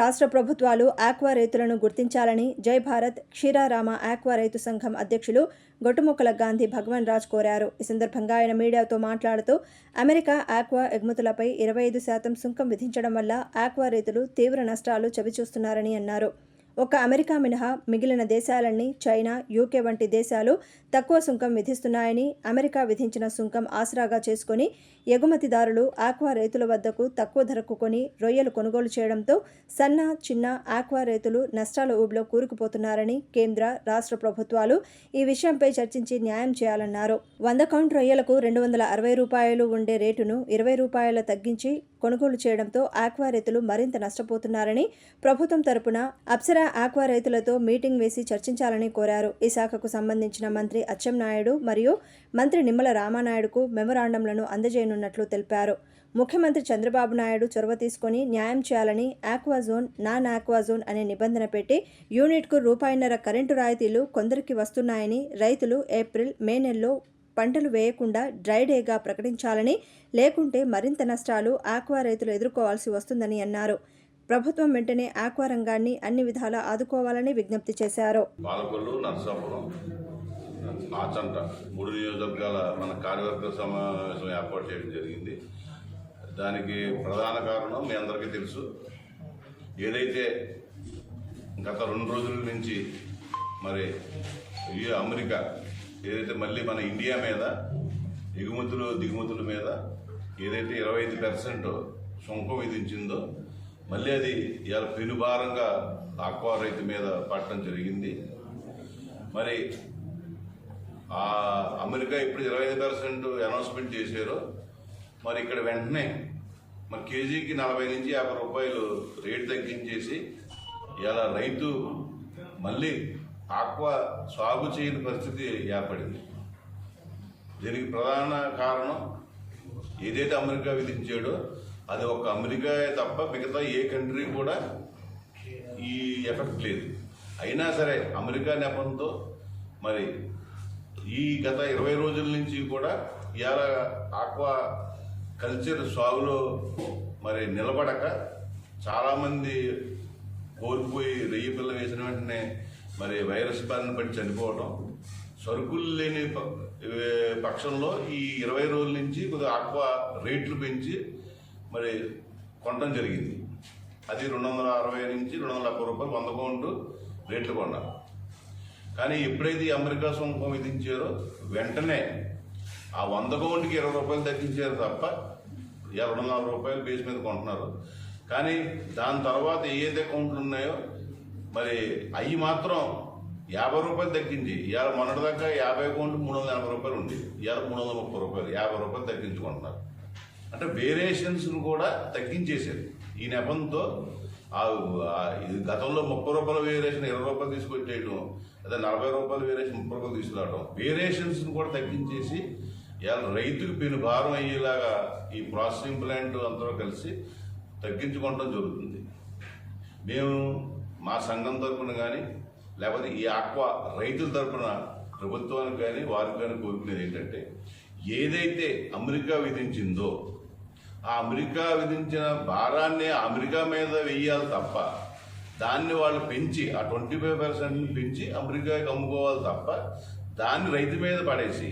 రాష్ట్ర ప్రభుత్వాలు ఆక్వా రైతులను గుర్తించాలని జై భారత్ క్షీరారామ ఆక్వా రైతు సంఘం అధ్యక్షులు గొట్టుముక్కల గాంధీ భగవన్ రాజ్ కోరారు. ఈ సందర్భంగా ఆయన మీడియాతో మాట్లాడుతూ అమెరికా ఆక్వా ఎగుమతులపై ఇరవై ఐదు శాతం సుంకం విధించడం వల్ల ఆక్వా రైతులు తీవ్ర నష్టాలు చవిచూస్తున్నారని అన్నారు. ఒక్క అమెరికా మినహా మిగిలిన దేశాలన్నీ చైనా యూకే వంటి దేశాలు తక్కువ సుంకం విధిస్తున్నాయని అమెరికా విధించిన సుంకం ఆసరాగా చేసుకొని ఎగుమతిదారులు ఆక్వా రైతుల వద్దకు తక్కువ ధరకు కొని రొయ్యలు కొనుగోలు చేయడంతో సన్న చిన్న ఆక్వా రైతులు నష్టాల ఊబిలో కూరుకుపోతున్నారని కేంద్ర రాష్ట్ర ప్రభుత్వాలు ఈ విషయంపై చర్చించి న్యాయం చేయాలన్నారు. వంద కౌంట్ రొయ్యలకు రెండు వందల అరవై రూపాయలు ఉండే రేటును ఇరవై రూపాయల తగ్గించి కొనుగోలు చేయడంతో ఆక్వా రైతులు మరింత నష్టపోతున్నారని ప్రభుత్వం తరపున అప్సరా ఆక్వా రైతులతో మీటింగ్ వేసి చర్చించాలని కోరారు. ఈ శాఖకు సంబంధించిన మంత్రి అచ్చెన్నాయుడు మరియు మంత్రి నిమ్మల రామానాయుడుకు మెమరాండంలను అందజేయనున్నట్లు తెలిపారు. ముఖ్యమంత్రి చంద్రబాబు నాయుడు చొరవ తీసుకొని న్యాయం చేయాలని ఆక్వాజోన్ నాన్ ఆక్వాజోన్ అనే నిబంధన పెట్టి యూనిట్కు రూపాయిన్నర కరెంటు రాయితీలు కొందరికి వస్తున్నాయని రైతులు ఏప్రిల్ మే నెలలో పంటలు వేయకుండా డ్రై డేగా ప్రకటించాలని లేకుంటే మరింత నష్టాలు ఆక్వా రైతులు ఎదుర్కోవాల్సి వస్తుందని అన్నారు. ప్రభుత్వం వెంటనే ఆక్వా రంగాన్ని అన్ని విధాలా ఆదుకోవాలని విజ్ఞప్తి చేశారు. పాలకొల్లు నరసాపురం ఆచంట మూడు నియోజకవర్గాల మన కార్యవర్గ సమావేశం ఏర్పాటు చేయడం జరిగింది. దానికి ప్రధాన కారణం మీ అందరికీ తెలుసు. ఏదైతే గత రెండు రోజుల నుంచి మరి అమెరికా ఏదైతే మళ్ళీ మన ఇండియా మీద ఎగుమతులు దిగుమతుల మీద ఏదైతే ఇరవై ఐదు పర్సెంట్ సుంకం విధించిందో మళ్ళీ అది ఇవాళ పెనుభారంగా ఆక్వా రైతు మీద పట్టడం జరిగింది. మరి ఆ అమెరికా ఇప్పుడు ఇరవై ఐదు పర్సెంట్ అనౌన్స్మెంట్ చేశారో. మరి ఇక్కడ వెంటనే మరి కేజీకి నలభై నుంచి యాభై రూపాయలు రేటు తగ్గించేసి ఇలా రైతు మళ్ళీ ఆక్వా సాగు చేయని పరిస్థితి ఏర్పడింది. దీనికి ప్రధాన కారణం ఏదైతే అమెరికా విధించాడో అది ఒక అమెరికా తప్ప మిగతా ఏ కంట్రీ కూడా ఈ ఎఫెక్ట్ లేదు. అయినా సరే అమెరికా నెపంతో మరి ఈ గత ఇరవై రోజుల నుంచి కూడా ఇవాళ ఆక్వా కల్చర్ సాగులో మరి నిలబడక చాలామంది కోల్పోయి రెయ్యి పిల్ల వేసిన వెంటనే మరి వైరస్ బారిన పడి చనిపోవడం సరుకులు లేని పక్షంలో ఈ ఇరవై రోజుల నుంచి కొద్దిగా ఆక్వా రేట్లు పెంచి మరి కొనడం జరిగింది. అది రెండు వందల అరవై నుంచి రెండు వందల డెబ్బై రూపాయలు వంద కౌంటు రేట్లు కొన్నారు. కానీ ఎప్పుడైతే అమెరికా సుంకం విధించారో వెంటనే ఆ వంద కౌంట్కి ఇరవై రూపాయలు తగ్గించారు తప్ప ఇక రెండు వందల రూపాయలు బేస్ మీద కొంటున్నారు. కానీ దాని తర్వాత ఏదైతే అకౌంట్లు ఉన్నాయో మరి అవి మాత్రం యాభై రూపాయలు తగ్గించి ఇవాళ మొన్నటి దాకా యాభై కౌంట్ మూడు వందల ఎనభై రూపాయలు ఉంది ఇవాళ మూడు వందల ముప్పై రూపాయలు యాభై రూపాయలు తగ్గించుకుంటున్నారు. అంటే వేరియేషన్స్ను కూడా తగ్గించేశారు. ఈ నెపంతో ఆ ఇది గతంలో ముప్పై రూపాయల వేరియేషన్ ఇరవై రూపాయలు తీసుకొచ్చేయడం అదే నలభై రూపాయల వేరియేషన్ ముప్పై రూపాయలు తీసుకురావడం వేరియేషన్స్ను కూడా తగ్గించేసి ఇవాళ రైతుకు పెను భారం అయ్యేలాగా ఈ ప్రాసెసింగ్ ప్లాంట్ అందరూ కలిసి తగ్గించుకోవడం జరుగుతుంది. మేము మా సంఘం తరపున కానీ లేకపోతే ఈ ఆక్వా రైతుల తరపున ప్రభుత్వానికి కానీ వారికి కానీ కోరుకునేది ఏంటంటే ఏదైతే అమెరికా విధించిందో ఆ అమెరికా విధించిన భారాన్ని అమెరికా మీద వెయ్యాలి తప్ప దాన్ని వాళ్ళు పెంచి ఆ ట్వంటీ ఫైవ్ పర్సెంట్ పెంచి అమెరికాకి అమ్ముకోవాలి తప్ప దాన్ని రైతు మీద పడేసి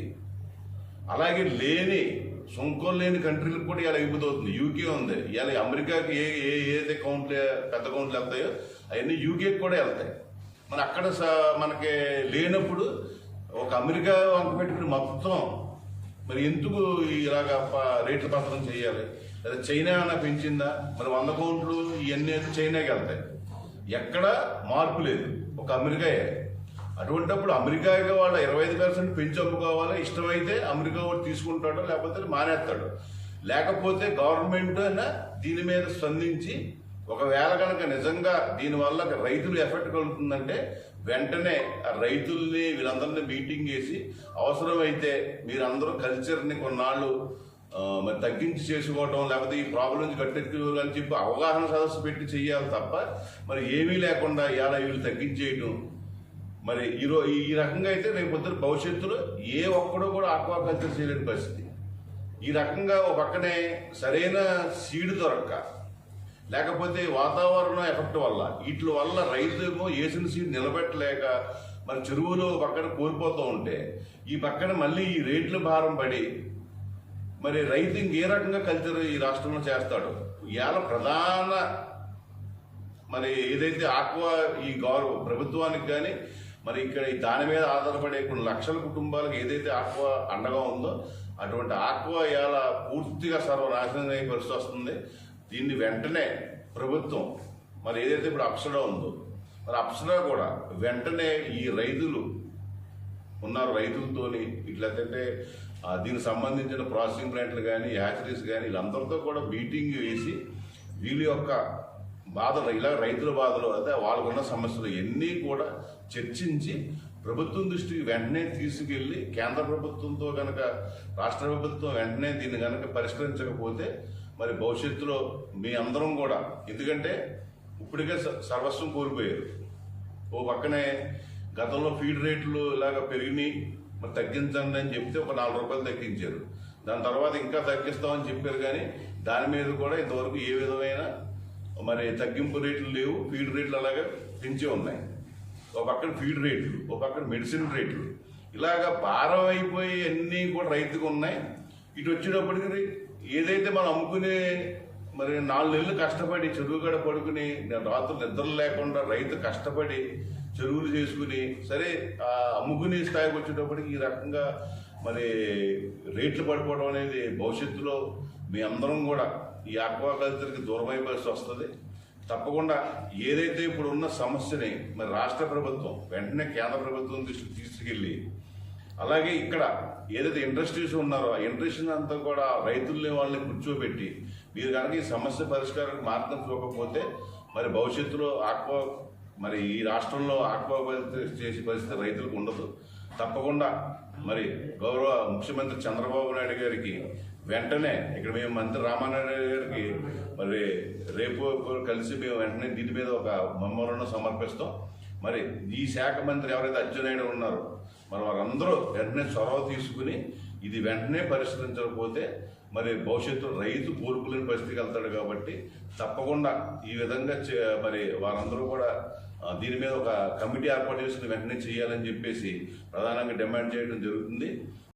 అలాగే లేని సుంకం లేని కంట్రీలకు కూడా ఇలా ఇబ్బంది యూకే ఉంది. ఇలా అమెరికాకి ఏ ఏ ఏదైతే కౌంట్లు పెద్ద కౌంట్లు వెళ్తాయో అవన్నీ యూకేకి కూడా వెళ్తాయి. మన అక్కడ స- మనకి లేనప్పుడు ఒక అమెరికా వంక పెట్టుకుని మొత్తం మరి ఎందుకు ఇలాగ రేట్లు రేట్ల పత్రం చేయాలి? లేదా చైనా అన్న పెంచిందా? మరి వంద కౌంట్లు ఇవన్నీ అయితే చైనాకి వెళ్తాయి. ఎక్కడ మార్పు లేదు. ఒక అమెరికాయే. అటువంటిప్పుడు అమెరికాగా వాళ్ళు ఇరవై ఐదు పర్సెంట్ పెంచి అమ్ముకోవాలి ఇష్టమైతే అమెరికా వాడు తీసుకుంటాడు లేకపోతే మానేస్తాడు? లేకపోతే గవర్నమెంట్ అయినా దీని మీద స్పందించి ఒకవేళ కనుక నిజంగా దీనివల్ల రైతులు ఎఫెక్ట్ కలుగుతుందంటే వెంటనే రైతుల్ని వీళ్ళందరినీ మీటింగ్ చేసి అవసరమైతే మీరందరూ కల్చర్ని కొన్నాళ్ళు మరి తగ్గించి చేసుకోవటం లేకపోతే ఈ ప్రాబ్లం నుంచి చెప్పి అవగాహన సదస్సు పెట్టి చెయ్యాలి తప్ప మరి ఏమీ లేకుండా ఇలా వీళ్ళు తగ్గించేయటం మరి ఈ ఈ రకంగా అయితే రేపు పొద్దున భవిష్యత్తులో ఏ ఒక్కడో కూడా ఆక్వాకల్చర్ చేయలేని పరిస్థితి. ఈ రకంగా ఒక పక్కనే సరైన సీడ్ దొరక్క. లేకపోతే వాతావరణ ఎఫెక్ట్ వల్ల వీటి వల్ల రైతు ఏమో వేసిన సీడ్ నిలబెట్టలేక మన చెరువులో పక్కన కోల్పోతూ ఉంటే ఈ పక్కన మళ్ళీ ఈ రేట్ల భారం పడి మరి రైతు ఇంకే రకంగా కల్చర్ ఈ రాష్ట్రంలో చేస్తాడు. ఇవాళ ప్రధాన మరి ఏదైతే ఆక్వా ఈ గౌరవ ప్రభుత్వానికి కానీ మరి ఇక్కడ ఈ దాని మీద ఆధారపడే కొన్ని లక్షల కుటుంబాలకు ఏదైతే ఆక్వా అండగా ఉందో అటువంటి ఆక్వా ఇవాళ పూర్తిగా సర్వనాశనం అయ్యే పరిస్థితి వస్తుంది. దీన్ని వెంటనే ప్రభుత్వం మరి ఏదైతే ఇప్పుడు అప్సడా ఉందో మరి అప్సడా కూడా వెంటనే ఈ రైతులు ఉన్నారు రైతులతోని. ఇట్లయితే దీనికి సంబంధించిన ప్రాసెసింగ్ ప్లాంట్లు కానీ హ్యాచరీస్ కానీ వీళ్ళందరితో కూడా మీటింగ్ వేసి వీళ్ళ యొక్క బాధలు ఇలా రైతుల బాధలు అయితే వాళ్ళకున్న సమస్యలు ఎన్ని కూడా చర్చించి ప్రభుత్వం దృష్టికి వెంటనే తీసుకెళ్ళి కేంద్ర ప్రభుత్వంతో కనుక రాష్ట్ర ప్రభుత్వం వెంటనే దీన్ని కనుక పరిష్కరించకపోతే మరి భవిష్యత్తులో మీ అందరం కూడా ఎందుకంటే ఇప్పటికే స- సర్వస్వం కోల్పోయారు. ఓ పక్కనే గతంలో ఫీడ్ రేట్లు ఇలాగ పెరిగినాయి మరి తగ్గించండి అని చెప్తే ఒక నాలుగు రూపాయలు తగ్గించారు. దాని తర్వాత ఇంకా తగ్గిస్తామని చెప్పారు కానీ దాని మీద కూడా ఇంతవరకు ఏ విధమైన మరి తగ్గింపు రేట్లు లేవు ఫీడ్ రేట్లు అలాగే పెంచే ఉన్నాయి. ఒక పక్కన ఫీడ్ రేట్లు ఒక పక్కన మెడిసిన్ రేట్లు. ఇలాగ భారం అయిపోయి అన్నీ కూడా రైతుకు ఉన్నాయి. ఇటు వచ్చేటప్పటికి ఏదైతే మనం అమ్ముకునే మరి నాలుగు నెలలు కష్టపడి చెరువు గడ పడుకుని రాత్రులు నిద్రలు లేకుండా రైతు కష్టపడి చెరువులు చేసుకుని సరే అమ్ముకునే స్థాయికి వచ్చేటప్పటికి ఈ రకంగా మరి రేట్లు పడిపోవడం అనేది భవిష్యత్తులో మీ అందరం కూడా ఈ ఆక్వాకల్చర్కి దూరమై పరిస్థితి వస్తుంది. తప్పకుండా ఏదైతే ఇప్పుడు ఉన్న సమస్యని మరి రాష్ట్ర ప్రభుత్వం వెంటనే కేంద్ర ప్రభుత్వం దృష్టికి తీసుకెళ్ళి అలాగే ఇక్కడ ఏదైతే ఇండస్ట్రీస్ ఉన్నారో ఆ ఇండస్ట్రీస్ అంతా కూడా రైతుల్ని వాళ్ళని కూర్చోబెట్టి మీరు కనుక ఈ సమస్య పరిష్కారానికి మార్గం చూపకపోతే మరి భవిష్యత్తులో ఆక్వా మరి ఈ రాష్ట్రంలో ఆక్వా చేసే పరిస్థితి రైతులకు ఉండదు. తప్పకుండా మరి గౌరవ ముఖ్యమంత్రి చంద్రబాబు నాయుడు గారికి వెంటనే ఇక్కడ మేము మంత్రి రామానాయుడు గారికి మరి రేపు కలిసి మేము వెంటనే దీని మీద ఒక మెమోరండం సమర్పిస్తాం. మరి ఈ శాఖ మంత్రి ఎవరైతే అచ్చెన్నాయుడు ఉన్నారో మరి వారందరూ వెంటనే చొరవ తీసుకుని ఇది వెంటనే పరిష్కరించకపోతే మరి భవిష్యత్తులో రైతు కోరుకులేని పరిస్థితికి వెళ్తాడు కాబట్టి తప్పకుండా ఈ విధంగా చే- మరి వారందరూ కూడా దీని మీద ఒక కమిటీ ఏర్పాటు చేసుకుని వెంటనే చేయాలని చెప్పేసి ప్రధానంగా డిమాండ్ చేయడం జరుగుతుంది.